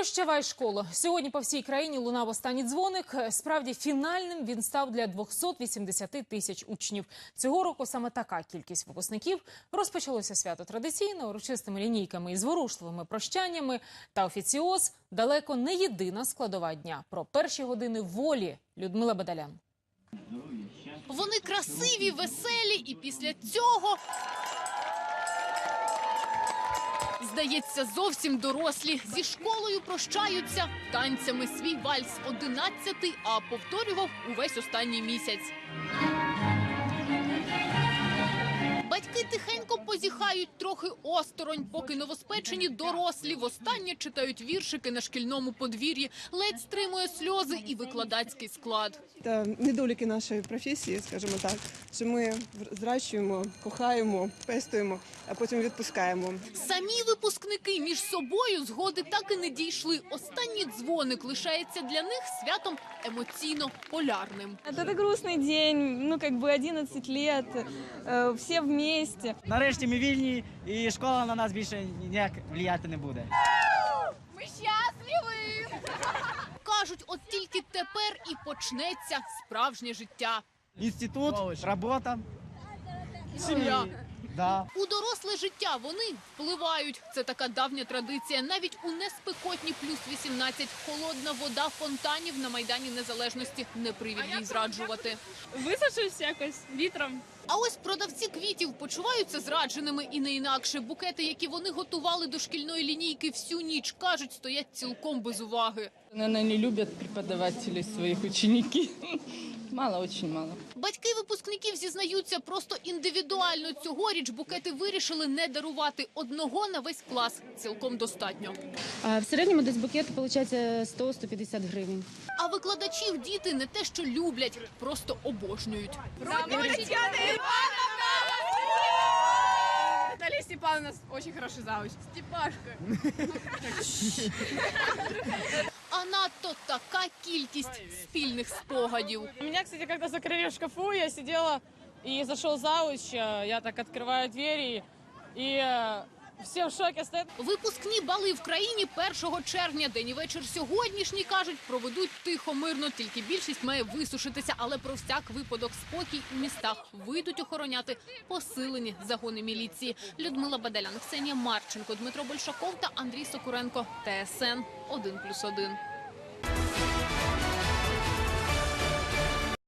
Прощавай школу. Сьогодні по всій країні лунав останній дзвоник. Справді фінальним він став для 280 тисяч учнів. Цього року саме така кількість випускників. Розпочалося свято традиційно, урочистими лінійками і зворушливими прощаннями. Та офіціоз далеко не єдина складова дня. Про перші години волі Людмила Бадалян. Вони красиві, веселі, і після цього. Здається, зовсім дорослі зі школою прощаються танцями свій вальс одинадцятий, а повторював увесь останній місяць. Батьки тихенько позіхають трохи осторонь, поки новоспечені дорослі востаннє читають віршики на шкільному подвір'ї, ледь стримує сльози і викладацький склад. Це недоліки нашої професії, скажімо так, що ми зращуємо, кохаємо, пестуємо, а потім відпускаємо. Самі випускники між собою згоди так і не дійшли. Останній дзвоник лишається для них святом емоційно полярним. Это, это грустный день, ну как бы 11 лет, э, все вместе. Нарешті ми вільні, і школа на нас більше ніяк влияти не буде. Ми щасливі! Кажуть, от тільки тепер і почнеться справжнє життя. Інститут, робота, Сім'я. Да. У доросле життя вони впливають. Це така давня традиція. Навіть у неспекотні плюс 18 холодна вода фонтанів на майдані незалежності не привід їй зраджувати. Висушусь якось вітром. А ось продавці квітів почуваються зрадженими і не інакше. Букети, які вони готували до шкільної лінійки всю ніч, кажуть, стоять цілком без уваги. Наверное, не любят преподаватели своих ученики. Мало, очень мало. Батьки випускників зізнаються просто індивідуально. Цьогоріч букети вирішили не дарувати одного на весь клас. Цілком достатньо. А в середньому десь букет виходить 100-150 гривень. А викладачів діти не те, що люблять, просто обожнюють. Наталья Степановна очень хороший завуч. Степашка. А надто така кількість спільних спогадів. Меня, кстати, когда закрыли в шкафу, я сидела и зашел завуч, э, я так открываю двери, и э, все в шоке стоят. Випускні бали в країні 1 червня. День і вечір сьогоднішній кажуть, проведуть тихо, мирно. Тільки більшість має висушитися, але про всяк випадок спокій у містах вийдуть охороняти посилені загони міліції. Людмила Бадалян, Ксенія Марченко, Дмитро Большаков та Андрій Сокуренко. ТСН 1+,1.